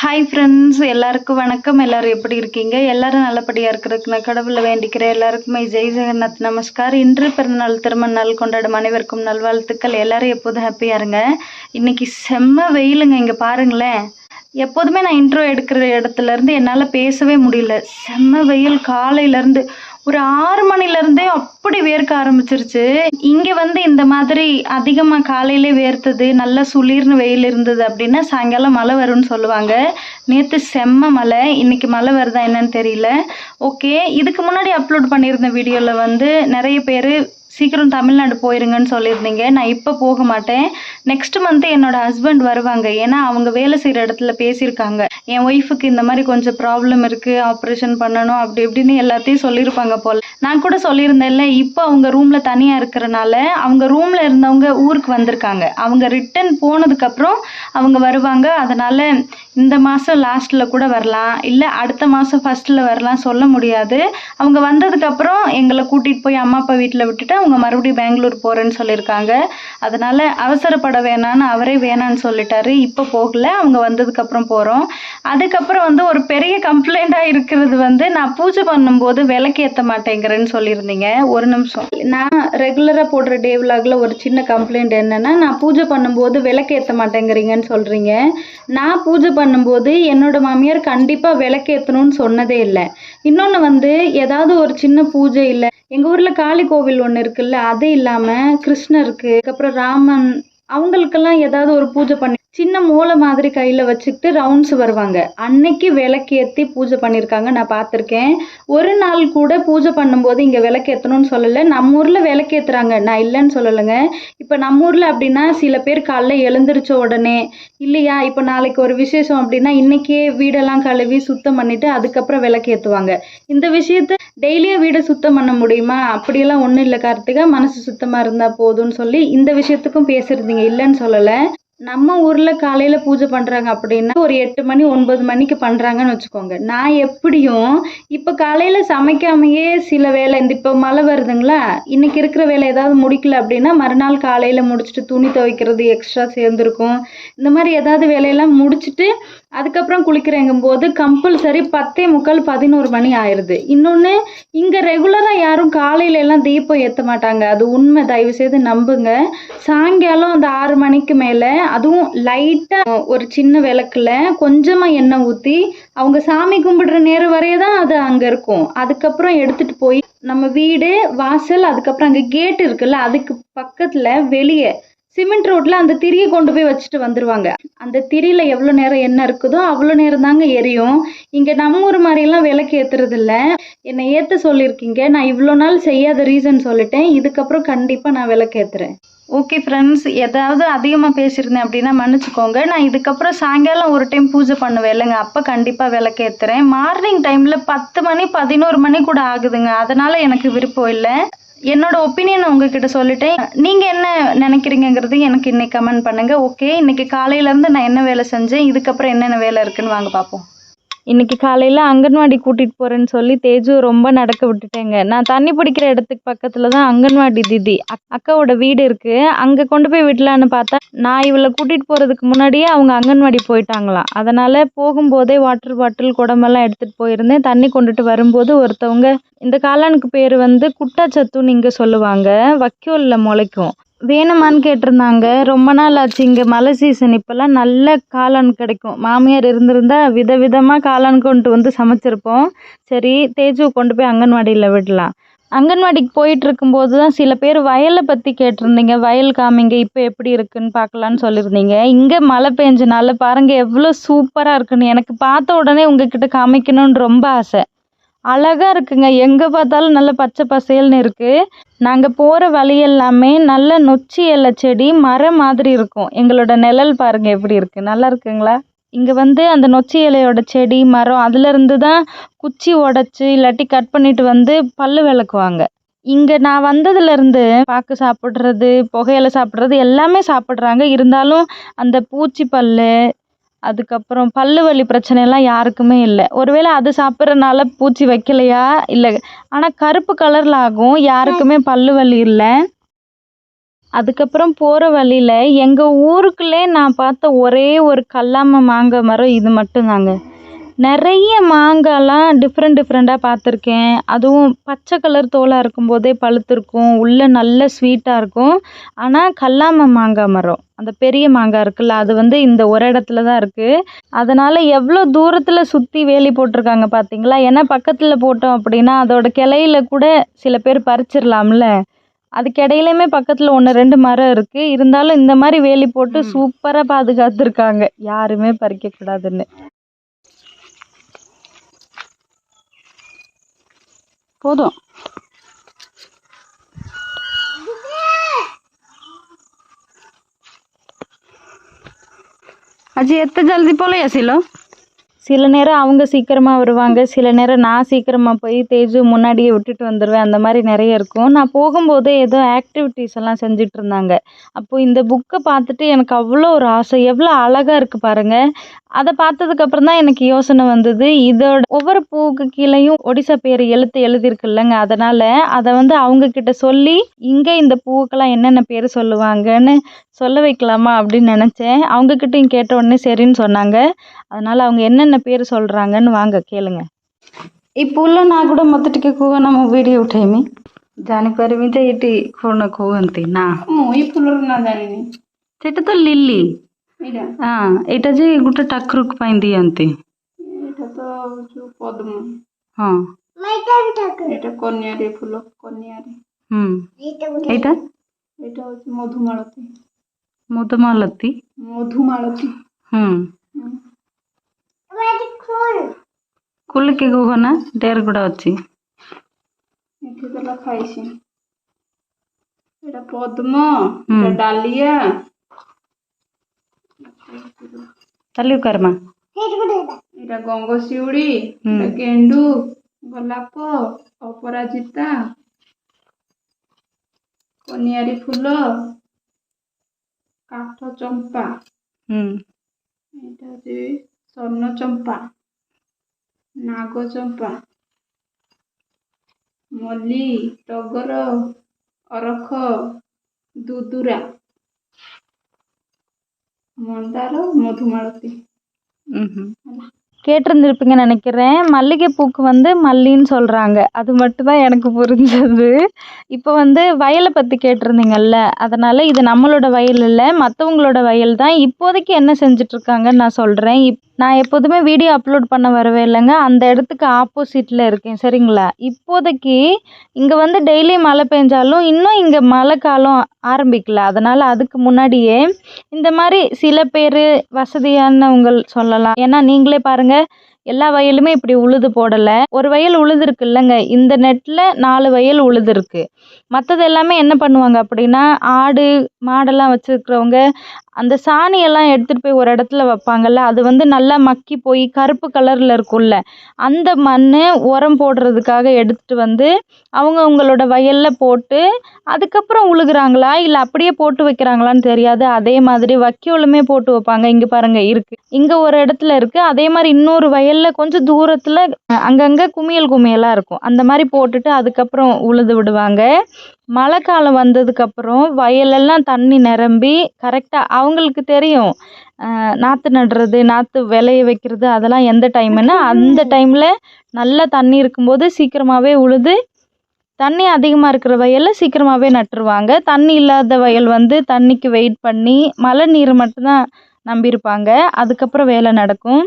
Hi friends எல்லாருக்கும் வணக்கம். எல்லாரும் எப்படி இருக்கீங்க? எல்லாரும் நல்லபடியாக இருக்கிறதுக்கு நான் கடவுளை வேண்டிக்கிறேன். எல்லாருக்குமே ஜெய் ஜெகநாத் நமஸ்கார். இன்று பிறந்தநாள் திருமண நாள் கொண்டாடும் அனைவருக்கும் நல்வாழ்த்துக்கள். எல்லாரும் எப்போதும் ஹாப்பியாக இருங்க. இன்னைக்கு செம்ம வெயிலுங்க. இங்கே பாருங்களேன். எப்போதுமே நான் இன்ட்ரோ எடுக்கிற இடத்துல இருந்து என்னால் பேசவே முடியல. செம்ம வெயில். காலையிலேருந்து ஒரு ஆறு மணிலேருந்தே அப்படி வேர்க்க ஆரம்பிச்சிருச்சு. இங்கே வந்து இந்த மாதிரி அதிகமாக காலையிலே வேர்த்தது நல்லா சுளிர்னு வெயில் இருந்தது அப்படின்னா சாயங்காலம் மழை வரும்னு சொல்லுவாங்க. நேற்று செம்ம மழை இன்னைக்கு மழை வருதா என்னன்னு தெரியல. ஓகே இதுக்கு முன்னாடி அப்லோட் பண்ணியிருந்த வீடியோவில் வந்து நிறைய பேர் சீக்கிரம் தமிழ்நாடு போயிருங்கன்னு சொல்லியிருந்தீங்க. நான் இப்போ போக மாட்டேன். நெக்ஸ்ட் மந்த் என்னோட ஹஸ்பண்ட் வருவாங்க. ஏன்னா அவங்க வேலை செய்கிற இடத்துல பேசியிருக்காங்க. என் ஒய்ஃபுக்கு இந்த மாதிரி கொஞ்சம் ப்ராப்ளம் இருக்குது ஆப்ரேஷன் பண்ணணும் அப்படி இப்படின்னு எல்லாத்தையும் சொல்லியிருப்பாங்க போல். நான் கூட சொல்லியிருந்தேன்ல இப்போ அவங்க ரூமில் தனியாக இருக்கிறனால அவங்க ரூமில் இருந்தவங்க ஊருக்கு வந்திருக்காங்க. அவங்க ரிட்டன் போனதுக்கப்புறம் அவங்க வருவாங்க. அதனால் இந்த மாதம் லாஸ்ட்டில் கூட வரலாம். இல்லை அடுத்த மாதம் ஃபஸ்ட்டில் வரலாம் சொல்ல முடியாது. அவங்க வந்ததுக்கப்புறம் எங்களை கூட்டிகிட்டு போய் அம்மா அப்பா வீட்டில் விட்டுட்டு அவங்க மறுபடியும் பெங்களூர் போகிறேன்னு சொல்லியிருக்காங்க. அதனால் அவசரப்பட வேணான்னு அவரே வேணான்னு சொல்லிட்டாரு. இப்போ போகல. அவங்க வந்ததுக்கப்புறம் போகிறோம் அதுக்கப்புறம் வந்து ஒரு பெரிய கம்ப்ளைண்ட்டாக இருக்கிறது வந்து நான் பூஜை பண்ணும்போது விளக்கு ஏற்ற மாட்டேங்கிறேன்னு சொல்லியிருந்தீங்க. ஒரு நிமிஷம். நான் ரெகுலராக போடுற டே விலாகில் ஒரு சின்ன கம்ப்ளைண்ட் என்னென்னா நான் பூஜை பண்ணும்போது விளக்கு ஏற்ற மாட்டேங்கிறீங்கன்னு சொல்கிறீங்க நான் பூஜை பண்ணும்போது என்னோட மாமியார் கண்டிப்பாக விளக்கு சொன்னதே இல்லை. இன்னொன்று வந்து ஏதாவது ஒரு சின்ன பூஜை இல்லை எங்கள் ஊரில் காளி கோவில் ஒன்று இருக்குல்ல அது இல்லாமல் கிருஷ்ணருக்கு அதுக்கப்புறம் ராமன் அவங்களுக்கெல்லாம் ஏதாவது ஒரு பூஜை பண்ணி சின்ன மூளை மாதிரி கையில் வச்சுக்கிட்டு ரவுண்ட்ஸ் வருவாங்க. அன்னைக்கு விளக்கேற்றி பூஜை பண்ணியிருக்காங்க நான் பார்த்துருக்கேன். ஒரு நாள் கூட பூஜை பண்ணும்போது இங்கே விளக்கேற்றணும்னு சொல்லலை. நம்ம ஊரில் விளக்கேற்றுறாங்க நான் இல்லைன்னு சொல்லலைங்க. இப்போ நம்ம ஊரில் அப்படின்னா சில பேர் காலைல எழுந்திரிச்ச உடனே இல்லையா இப்போ நாளைக்கு ஒரு விசேஷம் அப்படின்னா இன்னைக்கே வீடெல்லாம் கழுவி சுத்தம் பண்ணிவிட்டு அதுக்கப்புறம் விளக்கேற்றுவாங்க இந்த விஷயத்த டெய்லியும் வீடை சுத்தம் பண்ண முடியுமா? அப்படியெல்லாம் ஒன்றும் இல்லை கார்த்திகா. மனசு சுத்தமாக இருந்தால் போதும்னு சொல்லி இந்த விஷயத்துக்கும் பேசுறதுங்க இல்லைன்னு சொல்லலை. நம்ம ஊரில் காலையில் பூஜை பண்ணுறாங்க அப்படின்னா ஒரு எட்டு மணி ஒன்பது மணிக்கு பண்ணுறாங்கன்னு வச்சுக்கோங்க. நான் எப்படியும் இப்போ காலையில் சமைக்காமையே சில வேலை இந்த இப்போ மழை வருதுங்களா? இன்னைக்கு இருக்கிற வேலை ஏதாவது முடிக்கல அப்படின்னா மறுநாள் காலையில் முடிச்சுட்டு துணி துவைக்கிறது எக்ஸ்ட்ரா சேர்ந்துருக்கும். இந்த மாதிரி ஏதாவது வேலையெல்லாம் முடிச்சுட்டு அதுக்கப்புறம் குளிக்கிறேங்கும்போது கம்பல்சரி பத்தே முக்கால் பதினோரு மணி ஆயிடுது இன்னொன்று இங்கே ரெகுலராக யாரும் காலையில எல்லாம் தீபம் ஏற்ற மாட்டாங்க. அது உண்மை. தயவு செய்து நம்புங்க. சாயங்காலம் அந்த ஆறு மணிக்கு மேலே அதுவும் லைட்டாக ஒரு சின்ன விளக்குல கொஞ்சமாக எண்ணெய் ஊற்றி அவங்க சாமி கும்பிடுற நேரம் வரைய தான் அது அங்கே இருக்கும். அதுக்கப்புறம் எடுத்துகிட்டு போய் நம்ம வீடு வாசல் அதுக்கப்புறம் அங்கே கேட் இருக்குல்ல அதுக்கு பக்கத்தில் வெளியே சிமெண்ட் ரோட்ல அந்த திரியை கொண்டு போய் வச்சுட்டு வந்துருவாங்க. அந்த திரியில எவ்வளோ நேரம் என்ன இருக்குதோ அவ்வளோ நேரம் தாங்க எரியும். இங்க நம்ம ஊர் மாதிரிலாம் விளக்கு ஏத்துறது இல்ல என்னை ஏத்த சொல்லியிருக்கீங்க. நான் இவ்வளோ நாள் செய்யாத ரீசன் சொல்லிட்டேன். இதுக்கப்புறம் கண்டிப்பா நான் விளக்கு ஏத்துறேன். ஓகே ஃப்ரெண்ட்ஸ் ஏதாவது அதிகமாக பேசியிருந்தேன் அப்படின்னா மன்னிச்சுக்கோங்க. நான் இதுக்கப்புறம் சாயங்காலம் ஒரு டைம் பூஜை பண்ணுவேன். இல்லைங்க அப்போ கண்டிப்பாக விளக்கு ஏற்றுறேன் மார்னிங் டைமில் பத்து மணி பதினோரு மணி கூட ஆகுதுங்க. அதனால் எனக்கு விருப்பம் இல்லை. என்னோட ஒப்பீனியன் உங்ககிட்ட சொல்லிட்டேன். நீங்கள் என்ன நினைக்கிறீங்கிறது எனக்கு இன்னைக்கு கமெண்ட் பண்ணுங்கள் ஓகே? இன்னைக்கு காலையிலேருந்து நான் என்ன வேலை செஞ்சேன் இதுக்கப்புறம் என்னென்ன வேலை இருக்குன்னு வாங்க பார்ப்போம் இன்னைக்கு காலையில் அங்கன்வாடி கூட்டிகிட்டு போகிறேன்னு சொல்லி தேஜு ரொம்ப நடக்க விட்டுட்டேங்க. நான் தண்ணி பிடிக்கிற இடத்துக்கு பக்கத்தில் தான் அங்கன்வாடி தீதி. அக் அக்காவோட வீடு இருக்குது அங்கே கொண்டு போய் விடலான்னு பார்த்தா நான் இவளை கூட்டிகிட்டு போகிறதுக்கு முன்னாடியே அவங்க அங்கன்வாடி போயிட்டாங்களாம் அதனால் போகும்போதே வாட்டர் பாட்டில் குடமெல்லாம் எடுத்துகிட்டு போயிருந்தேன். தண்ணி கொண்டுட்டு வரும்போது ஒருத்தவங்க இந்த காளானுக்கு பேர் வந்து குட்டாச்சத்துன்னு இங்கே சொல்லுவாங்க. வைக்கோலில் முளைக்கும். வேணுமான்னு கேட்டிருந்தாங்க. ரொம்ப நாள் ஆச்சு இங்கே மழை சீசன் இப்போல்லாம் நல்ல காளான் கிடைக்கும். மாமியார் இருந்திருந்தா விதவிதமாக காளான் கொண்டு வந்து சமைச்சிருப்போம். சரி தேஜு கொண்டு போய் அங்கன்வாடியில் விடலாம். அங்கன்வாடிக்கு போயிட்டு இருக்கும்போது தான் சில பேர் வயலை பற்றி கேட்டிருந்தீங்க. வயல் காமிங்க இப்போ எப்படி இருக்குன்னு பார்க்கலான்னு சொல்லியிருந்தீங்க. இங்கே மழை பெஞ்சனால பாருங்கள் எவ்வளோ சூப்பராக இருக்குன்னு எனக்கு பார்த்த உடனே உங்ககிட்ட காமிக்கணும்னு ரொம்ப ஆசை. அழகாக இருக்குங்க. எங்கே பார்த்தாலும் நல்ல பச்சை பசேல்னு இருக்குது நாங்கள் போகிற வழி எல்லாமே நல்ல நொச்சி இலை செடி மரம் மாதிரி இருக்கும். எங்களோட நிழல் பாருங்கள் எப்படி இருக்குது நல்லா இருக்குங்களா? இங்கே வந்து அந்த நொச்சி இலையோட செடி மரம் அதுலேருந்து தான் குச்சி உடச்சி இல்லாட்டி கட் பண்ணிட்டு வந்து பல்லு விளக்குவாங்க. இங்கே நான் வந்ததுலேருந்து பாக்கு சாப்பிட்றது புகையில சாப்பிட்றது எல்லாமே சாப்பிட்றாங்க. இருந்தாலும் அந்த பூச்சி பல்லு அதுக்கப்புறம் பல்லு வலி பிரச்சனைலாம் யாருக்குமே இல்லை. ஒருவேளை அது சாப்பிட்றனால பூச்சி வைக்கலையா? இல்லை. ஆனால் கருப்பு கலரில் ஆகும். யாருக்குமே பல்லு வலி இல்லை. அதுக்கப்புறம் போகிற வழியில் எங்கள் ஊருக்குள்ளே நான் பார்த்த ஒரே ஒரு கல்லாம மாங்காய் மரம் இது மட்டும்தாங்க. நிறைய மாங்காய்லாம் டிஃப்ரெண்ட் டிஃப்ரெண்ட்டாக பார்த்துருக்கேன். அதுவும் பச்சை கலர் தோலாக இருக்கும்போதே பழுத்திருக்கும். உள்ளே நல்ல ஸ்வீட்டாக இருக்கும். ஆனால் கல்லாம மாங்காய் மரம். அந்த பெரிய மாங்காய் இருக்குல்ல அது வந்து இந்த ஒரு இடத்துல தான் இருக்குது அதனால் எவ்வளோ தூரத்தில் சுற்றி வேலி போட்டிருக்காங்க பார்த்தீங்களா? ஏன்னா பக்கத்தில் போட்டோம் அப்படின்னா அதோட கிளையில கூட சில பேர் பறிச்சிடலாம்ல. அதுக்கு இடையிலையுமே பக்கத்தில் ஒன்று ரெண்டு மரம் இருக்குது இருந்தாலும் இந்த மாதிரி வேலி போட்டு சூப்பராக பாதுகாத்துருக்காங்க. யாருமே பறிக்கக்கூடாதுன்னு. போதும் আজ এত জলদি পলাই আসিল சில நேரம் அவங்க சீக்கிரமாக வருவாங்க சில நேரம் நான் சீக்கிரமாக போய் தேஜு முன்னாடியே விட்டுட்டு வந்துடுவேன் அந்த மாதிரி நிறைய இருக்கும். நான் போகும்போதே ஏதோ ஆக்டிவிட்டீஸ் எல்லாம் செஞ்சுட்டு இருந்தாங்க. அப்போது இந்த புக்கை பார்த்துட்டு எனக்கு அவ்வளோ ஒரு ஆசை எவ்வளோ அழகாக இருக்குது பாருங்கள் அதை பார்த்ததுக்கப்புறம் தான் எனக்கு யோசனை வந்தது. இதோட ஒவ்வொரு பூவுக்கு கீழேயும் ஒடிசா பேர் எழுத்து எழுதியிருக்குல்லங்க அதனால் அதை வந்து அவங்கக்கிட்ட சொல்லி இங்கே இந்த பூவுக்கெல்லாம் என்னென்ன பேர் சொல்லுவாங்கன்னு சொல்ல வைக்கலாமா அப்படின்னு நினச்சேன். அவங்கக்கிட்டையும் கேட்ட உடனே சரின்னு சொன்னாங்க. அதனால் அவங்க என்னென்ன పేరు சொல்கிறாங்கன்னு வாங்க கேளுங்க ఈ పూల్లో నాకు కూడా మొదటికి కూగన ଭିଡ଼ିଓ ଉଠେଇମି ଜାଣିପାରିବି ଯେ ଏଇଠି କ'ଣ କୁହନ୍ତି ନା ମୁଁ ଏଇ ଫୁଲର ନାଁ ଜାଣିନି ସେଇଟା ତ ଲିଲି ଏଇଟା ହଁ ଏଇଟା ଯେ ଗୋଟେ ଠାକୁରଙ୍କ ପାଇଁ ଦିଅନ୍ତି ଏଇଟା ତ ଯୋଉ ପଦ୍ମ ହଁ ଏଇଟା କନ୍ୟାରୀ ଫୁଲ କନ୍ୟାରୀ ହୁଁ ଏଇଟା ଏଇଟା ହଉଛି ମଧୁମାଳତୀ ମଧୁମାଲତୀ ମଧୁମାଳତୀ ହୁଁ କୁଲିକି କୁହ ନା ଡେର ଗୁଡ଼ା ଅଛି ଏଠି ତ ଲେଖା ହେଇଛି ଏଇଟା ପଦ୍ମ ଏଇଟା ଡାଲିଆ ତାଲି କର୍ମା ଏଇଟା ଗଙ୍ଗଶିଉଳି ଏଇଟା ଗେଣ୍ଡୁ ଗୋଲାପ ଅପରାଜିତା କନିଆରୀ ଫୁଲ କାଠ ଚମ୍ପା ହୁଁ ଏଇଟା ହଉଛି ସ୍ୱର୍ଣ୍ଣଚମ୍ପା ନାଗଚମ୍ପା ମଲ୍ଲି ଟଗର ଅରଖ ଦୁଦୁରା ମନ୍ଦାର ମଧୁମାଳତୀ। ହେଲା। கேட்டிருந்திருப்பீங்கன்னு நினைக்கிறேன். மல்லிகைப்பூக்கு வந்து மல்லின்னு சொல்கிறாங்க அது மட்டும்தான் எனக்கு புரிஞ்சது. இப்போ வந்து வயலை பற்றி கேட்டிருந்தீங்கல்ல அதனால் இது நம்மளோட வயல் இல்லை மற்றவங்களோட வயல் தான். இப்போதைக்கு என்ன செஞ்சிட்ருக்காங்கன்னு நான் சொல்கிறேன் இப் நான் எப்போதுமே வீடியோ அப்லோட் பண்ண வரவே இல்லைங்க. அந்த இடத்துக்கு ஆப்போசிட்டில் இருக்கேன். சரிங்களா? இப்போதைக்கு இங்கே வந்து டெய்லி மழை பெஞ்சாலும் இன்னும் இங்கே மழை காலம் ஆரம்பிக்கல. அதனால் அதுக்கு முன்னாடியே இந்த மாதிரி சில பேர் வசதியானவங்கள் சொல்லலாம். ஏன்னா நீங்களே பாருங்கள் எல்லா வயலுமே இப்படி உழுது போடலை. ஒரு வயல் உழுதுருக்கு இல்லைங்க. இந்த நெட்டில் நாலு வயல் உழுதுருக்கு. மற்றது எல்லாமே என்ன பண்ணுவாங்க அப்படின்னா ஆடு மாடெல்லாம் வச்சுருக்கிறவங்க அந்த சாணியெல்லாம் எடுத்துகிட்டு போய் ஒரு இடத்துல வைப்பாங்கல்ல அது வந்து நல்லா மக்கி போய் கருப்பு கலரில் இருக்கும்ல அந்த மண் உரம் போடுறதுக்காக எடுத்துகிட்டு வந்து அவங்க அவங்களோட வயலில் போட்டு அதுக்கப்புறம் உழுகுறாங்களா? இல்லை அப்படியே போட்டு வைக்கிறாங்களான்னு தெரியாது. அதே மாதிரி வைக்கோலுமே போட்டு வைப்பாங்க. இங்கே பாருங்கள் இருக்குது இங்கே ஒரு இடத்துல இருக்குது அதே மாதிரி இன்னொரு வயலில் கொஞ்சம் தூரத்தில் அங்கங்கே குமியல் குமியலாக இருக்கும். அந்த மாதிரி போட்டுட்டு அதுக்கப்புறம் உழுது விடுவாங்க. மழை காலம் வந்ததுக்கப்புறம் வயலெல்லாம் தண்ணி நிரம்பி கரெக்டாக அவங்களுக்கு தெரியும். நாற்று நடுறது நாற்று விளைய வைக்கிறது அதெல்லாம் எந்த டைமுன்னா அந்த டைமில் நல்லா தண்ணி இருக்கும்போது சீக்கிரமாகவே உழுது தண்ணி அதிகமாக இருக்கிற வயலில் சீக்கிரமாகவே நட்டுருவாங்க. தண்ணி இல்லாத வயல் வந்து தண்ணிக்கு வெயிட் பண்ணி மழை நீர் மட்டும்தான் நம்பியிருப்பாங்க. அதுக்கப்புறம் வேலை நடக்கும்.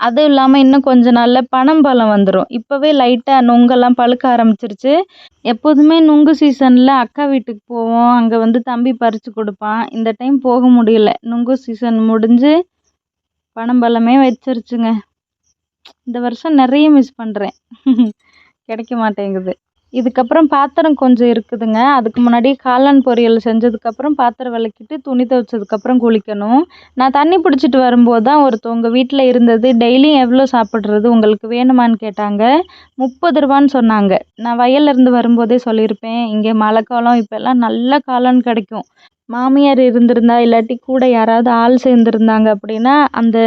அதுவும் இல்லாமல் இன்னும் கொஞ்ச நாளில் பனம்பழம் வந்துடும் இப்போவே லைட்டாக நுங்கெல்லாம் பழுக்க ஆரம்பிச்சிருச்சு. எப்போதுமே நுங்கு சீசனில் அக்கா வீட்டுக்கு போவோம். அங்கே வந்து தம்பி பறித்து கொடுப்பான். இந்த டைம் போக முடியல. நுங்கு சீசன் முடிஞ்சு பனம்பழமே வச்சிருச்சுங்க. இந்த வருஷம் நிறைய மிஸ் பண்ணுறேன் கிடைக்க மாட்டேங்குது. இதுக்கப்புறம் பாத்திரம் கொஞ்சம் இருக்குதுங்க. அதுக்கு முன்னாடி காளான் பொரியல் செஞ்சதுக்கப்புறம் பாத்திரம் விளக்கிட்டு துணி துவைச்சதுக்கப்புறம் குளிக்கணும். நான் தண்ணி பிடிச்சிட்டு வரும்போது தான் ஒருத்தவங்க வீட்டில் இருந்தது டெய்லியும் எவ்வளோ சாப்பிட்றது உங்களுக்கு வேணுமான்னு கேட்டாங்க. முப்பது ரூபான்னு சொன்னாங்க. நான் வயல்லேருந்து வரும்போதே சொல்லியிருப்பேன் இங்கே மழை காலம் இப்போல்லாம் நல்ல காளான் கிடைக்கும். மாமியார் இருந்திருந்தா இல்லாட்டி கூட யாராவது ஆள் சேர்ந்துருந்தாங்க அப்படின்னா அந்த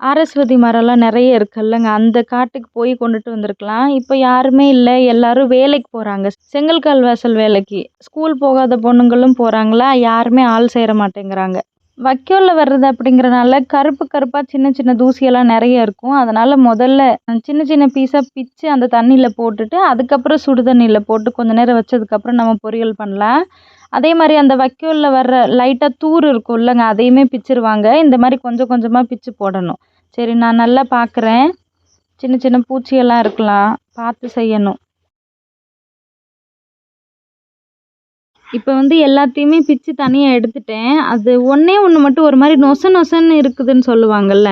ஆரஸ்வதி மரம்லாம் நிறைய இருக்குல்லங்க. அந்த காட்டுக்கு போய் கொண்டுட்டு வந்திருக்கலாம். இப்போ யாருமே இல்லை. எல்லாரும் வேலைக்கு போகிறாங்க செங்கல் கால் வாசல் வேலைக்கு. ஸ்கூல் போகாத பொண்ணுங்களும் போகிறாங்களா யாருமே ஆள் சேர மாட்டேங்கிறாங்க. வைக்கோலில் வர்றது அப்படிங்கிறனால கருப்பு கருப்பாக சின்ன சின்ன தூசியெல்லாம் நிறைய இருக்கும். அதனால் முதல்ல சின்ன சின்ன பீஸாக பிச்சு அந்த தண்ணியில் போட்டுட்டு அதுக்கப்புறம் சுடு தண்ணியில் போட்டு கொஞ்ச நேரம் வச்சதுக்கப்புறம் நம்ம பொரியல் பண்ணலாம். அதே மாதிரி அந்த வைக்கோலில் வர்ற லைட்டாக தூர் இருக்கும் இல்லைங்க அதையுமே பிச்சிருவாங்க. இந்த மாதிரி கொஞ்சம் கொஞ்சமாக பிச்சு போடணும். சரி நான் நல்லா பார்க்குறேன் சின்ன சின்ன பூச்சியெல்லாம் இருக்கலாம். பார்த்து செய்யணும். இப்போ வந்து எல்லாத்தையுமே பிச்சு தனியாக எடுத்துட்டேன். அது ஒன்றே ஒன்று மட்டும் ஒரு மாதிரி நொச நொசன்னு இருக்குதுன்னு சொல்லுவாங்கள்ல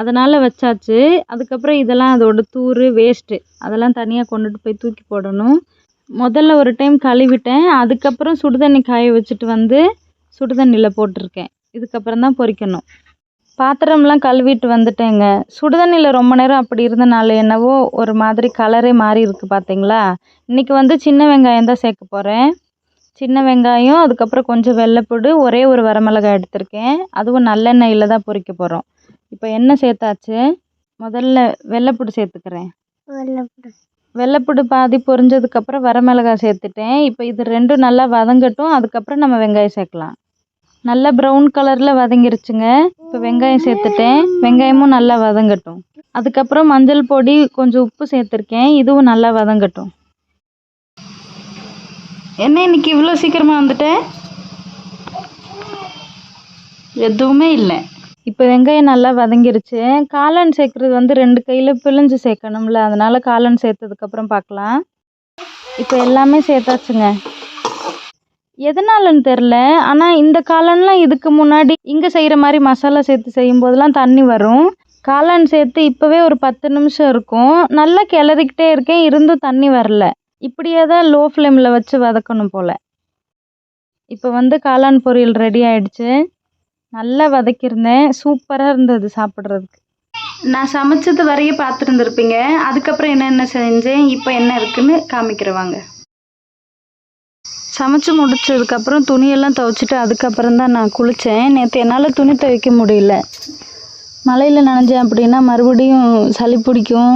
அதனால் வச்சாச்சு. அதுக்கப்புறம் இதெல்லாம் அதோட தூர் வேஸ்ட்டு அதெல்லாம் தனியாக கொண்டுட்டு போய் தூக்கி போடணும். முதல்ல ஒரு டைம் கழுவிட்டேன். அதுக்கப்புறம் சுடுதண்ணி காய வச்சுட்டு வந்து சுடுதண்ணியில் போட்டிருக்கேன். இதுக்கப்புறம் தான் பொரிக்கணும் பாத்திரம்லாம் கழுவிட்டு வந்துட்டேங்க. சுடுதண்ணியில் ரொம்ப நேரம் அப்படி இருந்தனால என்னவோ ஒரு மாதிரி கலரே மாறி இருக்குது பார்த்தீங்களா இன்றைக்கி வந்து சின்ன வெங்காயம் தான் சேர்க்க போகிறேன் சின்ன வெங்காயம் அதுக்கப்புறம் கொஞ்சம் வெள்ளைப்பூடு ஒரே ஒரு வரமிளகாய் எடுத்திருக்கேன். அதுவும் நல்லெண்ணெயில் தான் பொரிக்க போகிறோம் இப்போ எண்ணெய் சேர்த்தாச்சு? முதல்ல வெள்ளைப்பூடு சேர்த்துக்கிறேன். வெள்ளைப்பூடு பாதி பொரிஞ்சதுக்கப்புறம் வரமிளகாய் சேர்த்துட்டேன். இப்போ இது ரெண்டும் நல்லா வதங்கட்டும். அதுக்கப்புறம் நம்ம வெங்காயம் சேர்க்கலாம். நல்லா ப்ரௌன் கலரில் வதங்கிருச்சுங்க. இப்போ வெங்காயம் சேர்த்துட்டேன். வெங்காயமும் நல்லா வதங்கட்டும். அதுக்கப்புறம் மஞ்சள் பொடி கொஞ்சம் உப்பு சேர்த்துருக்கேன். இதுவும் நல்லா வதங்கட்டும். என்ன இன்னைக்கு இவ்வளோ சீக்கிரமாக வந்துட்டேன் எதுவுமே இல்லை. இப்போ வெங்காயம் நல்லா வதங்கிருச்சு. காளான் சேர்க்குறது வந்து ரெண்டு கையில் பிழிஞ்சு சேர்க்கணும்ல. அதனால் காளான் சேர்த்ததுக்கப்புறம் பார்க்கலாம் இப்போ எல்லாமே சேர்த்தாச்சுங்க. எதனாலன்னு தெரில ஆனால் இந்த காளான்லாம் இதுக்கு முன்னாடி இங்கே செய்கிற மாதிரி மசாலா சேர்த்து செய்யும் போதெல்லாம் தண்ணி வரும். காளான் சேர்த்து இப்போவே ஒரு பத்து நிமிஷம் இருக்கும். நல்லா கிளறிக்கிட்டே இருக்கேன். இருந்தும் தண்ணி வரல. இப்படியே தான் லோ ஃப்ளேமில் வச்சு வதக்கணும் போல். இப்போ வந்து காளான் பொரியல் ரெடி ஆயிடுச்சு. நல்லா வதக்கியிருந்தேன் சூப்பராக இருந்தது சாப்பிட்றதுக்கு. நான் சமைச்சது வரைய பார்த்துருந்துருப்பீங்க. அதுக்கப்புறம் என்னென்ன செஞ்சேன்? இப்போ என்ன இருக்குன்னு காமிக்கிறவாங்க சமைச்சு முடிச்சதுக்கப்புறம் துணியெல்லாம் துவைச்சிட்டு அதுக்கப்புறம் தான் நான் குளித்தேன் நேற்று என்னால் துணி துவைக்க முடியல. மழையில் நனைஞ்சேன் அப்படின்னா மறுபடியும் சளி பிடிக்கும்.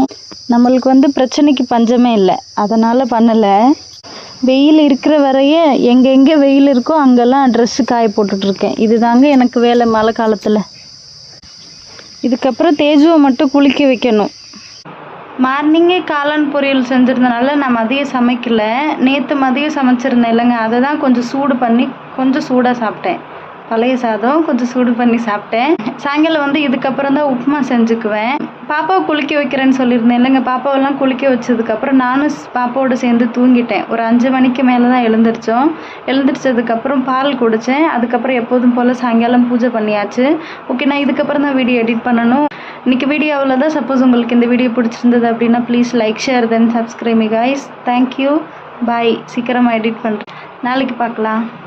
நம்மளுக்கு வந்து பிரச்சனைக்கு பஞ்சமே இல்லை. அதனால் பண்ணலை. வெயில் இருக்கிற வரைய எங்கெங்கே வெயில் இருக்கோ அங்கெல்லாம் ட்ரெஸ்ஸு காய போட்டுட்ருக்கேன் இது தாங்க எனக்கு வேலை மழை காலத்தில். இதுக்கப்புறம் தேஜுவை மட்டும் குளிக்க வைக்கணும். மார்னிங்கே காளான் பொரியல் செஞ்சுருந்தனால நான் மதியம் சமைக்கலை. நேற்று மதியம் சமைச்சிருந்தேன் இல்லைங்க. அதை தான் கொஞ்சம் சூடு பண்ணி கொஞ்சம் சூடாக சாப்பிட்டேன். பழைய சாதம் கொஞ்சம் சூடு பண்ணி சாப்பிட்டேன். சாயங்காலம் வந்து இதுக்கப்புறம் தான் உப்புமா செஞ்சுக்குவேன். பாப்பாவை குளிக்க வைக்கிறேன்னு சொல்லியிருந்தேன். இல்லைங்க பாப்பாவெல்லாம் குளிக்க வச்சதுக்கப்புறம் நானும் பாப்பாவோட சேர்ந்து தூங்கிட்டேன். ஒரு அஞ்சு மணிக்கு மேலே தான் எழுந்திரிச்சோம். எழுந்திரிச்சதுக்கப்புறம் பால் குடித்தேன் அதுக்கப்புறம் எப்போதும் போல் சாயங்காலம் பூஜை பண்ணியாச்சு. ஓகே நான் இதுக்கப்புறம் தான் வீடியோ எடிட் பண்ணணும். இன்றைக்கி வீடியோவில் தான் சப்போஸ் உங்களுக்கு இந்த வீடியோ பிடிச்சிருந்தது அப்படின்னா please like share then subscribe guys thank you bye சீக்கிரமாக எடிட் பண்ணுறேன் நாளைக்கு பார்க்கலாம்.